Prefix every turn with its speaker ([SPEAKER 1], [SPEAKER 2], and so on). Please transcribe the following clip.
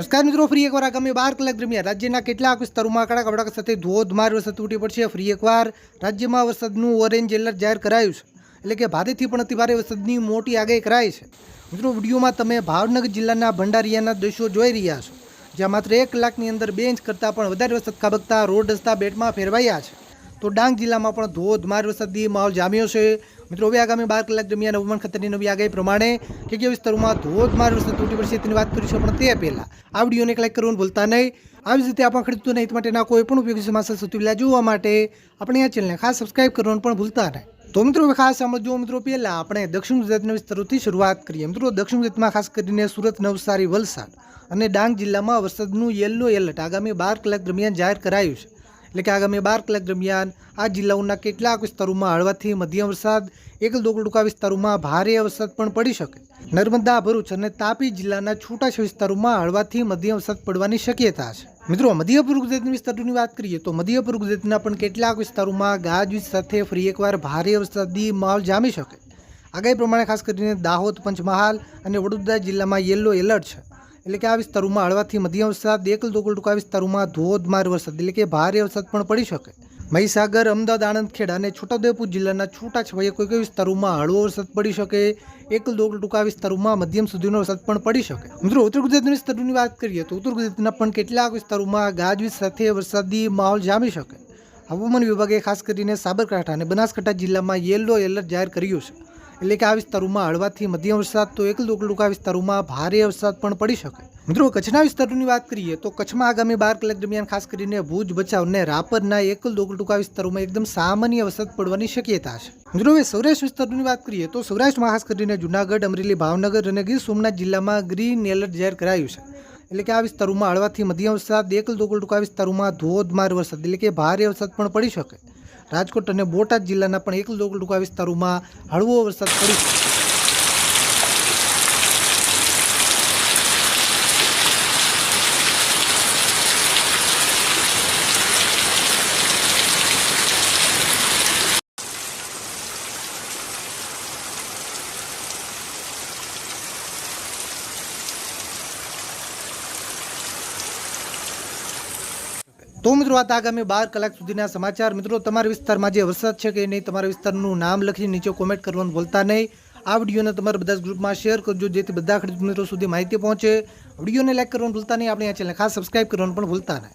[SPEAKER 1] નમસ્કાર મિત્રો, ફરી એકવાર આગામી બાર કલાક દરમિયાન રાજ્યના કેટલાક વિસ્તારોમાં કડાકા ભડાકા સાથે ધોધમાર વરસાદ તૂટી પડશે ફરી એકવાર રાજ્યમાં વરસાદનું ઓરેન્જ એલર્ટ જાહેર કરાયું છે. એટલે કે ભારેથી પણ અતિભારે વરસાદની મોટી આગાહી કરાઈ છે. મિત્રો, વિડીયોમાં તમે ભાવનગર જિલ્લાના ભંડારીયાના દ્રશ્યો જોઈ રહ્યા છો, જ્યાં માત્ર એક કલાકની અંદર બે ઇંચ કરતાં પણ વધારે વરસાદ ખાબકતા રોડ રસ્તા બેટમાં ફેરવાયા છે. તો ડાંગ જિલ્લામાં પણ ધોધમાર વરસાદી માહોલ જામ્યો છે. મિત્રો, હવે આગામી બાર કલાક દરમિયાન હવામાન ખાતાની નવી આગાહી પ્રમાણે કે કયા વિસ્તારોમાં ધોધમાર વરસાદ તૂટી પડશે તેની વાત કરીશું પણ તે પહેલાં. આ વિડીયોને એક લાઈક કરવાનું ભૂલતા નહીં. આવી જ રીતે આપણા ખેડૂતોને હિત માટેના કોઈ પણ ઉપયોગી સમાચાર સૌથી પહેલાં જોવા માટે આપણે આ ચેનલને ખાસ સબસ્ક્રાઇબ કરવાનું પણ ભૂલતા નહીં. તો મિત્રો ખાસ સમજો મિત્રો, પહેલાં આપણે દક્ષિણ ગુજરાતના વિસ્તારોથી શરૂઆત કરીએ. મિત્રો, દક્ષિણ ગુજરાતમાં ખાસ કરીને સુરત, નવસારી, વલસાડ અને ડાંગ જિલ્લામાં વરસાદનું યલો એલર્ટ આગામી બાર કલાક દરમિયાન જાહેર કરાયું છે. એટલે કે આગામી બાર કલાક દરમિયાન આ જિલ્લાઓના કેટલાક વિસ્તારોમાં હળવાથી મધ્યમ વરસાદ એકલ દોકલ ટૂંકા વિસ્તારોમાં ભારે વરસાદ પણ પડી શકે. નર્મદા, ભરૂચ અને તાપી જિલ્લાના છૂટાછવાયા વિસ્તારોમાં હળવાથી મધ્યમ વરસાદ પડવાની શક્યતા છે. મિત્રો મધ્ય પૂર્વ ગુજરાતની વિસ્તારોની વાત કરીએ તો મધ્ય પૂર્વ પણ કેટલાક વિસ્તારોમાં ગાજવીજ સાથે ફરી એકવાર ભારે વરસાદી માહોલ જામી શકે. આગાહી પ્રમાણે ખાસ કરીને દાહોદ, પંચમહાલ અને વડોદરા જિલ્લામાં યલો એલર્ટ છે. એટલે કે આ વિસ્તારોમાં હળવાથી મધ્યમ વરસાદ એકલ દોકલ ટૂંકા વિસ્તારોમાં ધોધમાર વરસાદ એટલે કે ભારે વરસાદ પણ પડી શકે. મહીસાગર, અમદાવાદ આણંદ ખેડા અને છોટાઉદેપુર જિલ્લાના છૂટાછવાયા કોઈ કોઈ વિસ્તારોમાં હળવો વરસાદ પડી શકે. એકલ દોકલ ટૂંકા વિસ્તારોમાં મધ્યમ સુધીનો વરસાદ પણ પડી શકે. મિત્રો, ઉત્તર ગુજરાતના વિસ્તારોની વાત કરીએ તો ઉત્તર ગુજરાતના પણ કેટલાક વિસ્તારોમાં ગાજવીજ સાથે વરસાદી માહોલ જામી શકે. હવામાન વિભાગે ખાસ કરીને સાબરકાંઠા અને બનાસકાંઠા જિલ્લામાં યેલો એલર્ટ જાહેર કર્યું છે. એટલે કે આ વિસ્તારોમાં હળવાથી મધ્યમ વરસાદ તો એકલ દોકલ ટૂંકા વિસ્તારોમાં ભારે વરસાદ પણ પડી શકે. મિત્રો, કચ્છના વિસ્તારોની વાત કરીએ તો કચ્છમાં આગામી બાર કલાક દરમિયાન ખાસ કરીને ભુજ બચાવ અને રાપરના એકલ દોકલ ટૂંકા વિસ્તારોમાં એકદમ સામાન્ય વરસાદ પડવાની શક્યતા છે. મિત્રો, હવે સૌરાષ્ટ્ર વિસ્તારોની વાત કરીએ તો સૌરાષ્ટ્રમાં ખાસ કરીને જુનાગઢ, અમરેલી, ભાવનગર અને ગીર સોમનાથ જિલ્લામાં ગ્રીન એલર્ટ જાહેર કરાયું છે. એટલે કે આ વિસ્તારોમાં હળવાથી મધ્યમ વરસાદ એકલ દોકલ ટૂંકા વિસ્તારોમાં ધોધમાર વરસાદ એટલે કે ભારે વરસાદ પણ પડી શકે. રાજકોટ અને બોટાદ જિલ્લાના પણ એકલ દોકલ ટૂંકા વિસ્તારોમાં હળવો વરસાદ પડી તો મિત્રો આ આગામી બાર કલાક સુધીના સમાચાર. મિત્રો, તમારા વિસ્તારમાં જે વરસાદ છે કે નહીં, તમારા વિસ્તારનું નામ લખી નીચે કોમેન્ટ કરવાનું ભૂલતા નહીં. આ વિડીયોને તમારા બધા ગ્રુપમાં શેર કરજો, જેથી બધા મિત્રો સુધી માહિતી પહોંચે. વિડીયોને લાઇક કરવાનું ભૂલતા નહીં. આપણે આ ચેનલ ખાસ સબસ્ક્રાઇબ કરવાનું પણ ભૂલતા નહીં.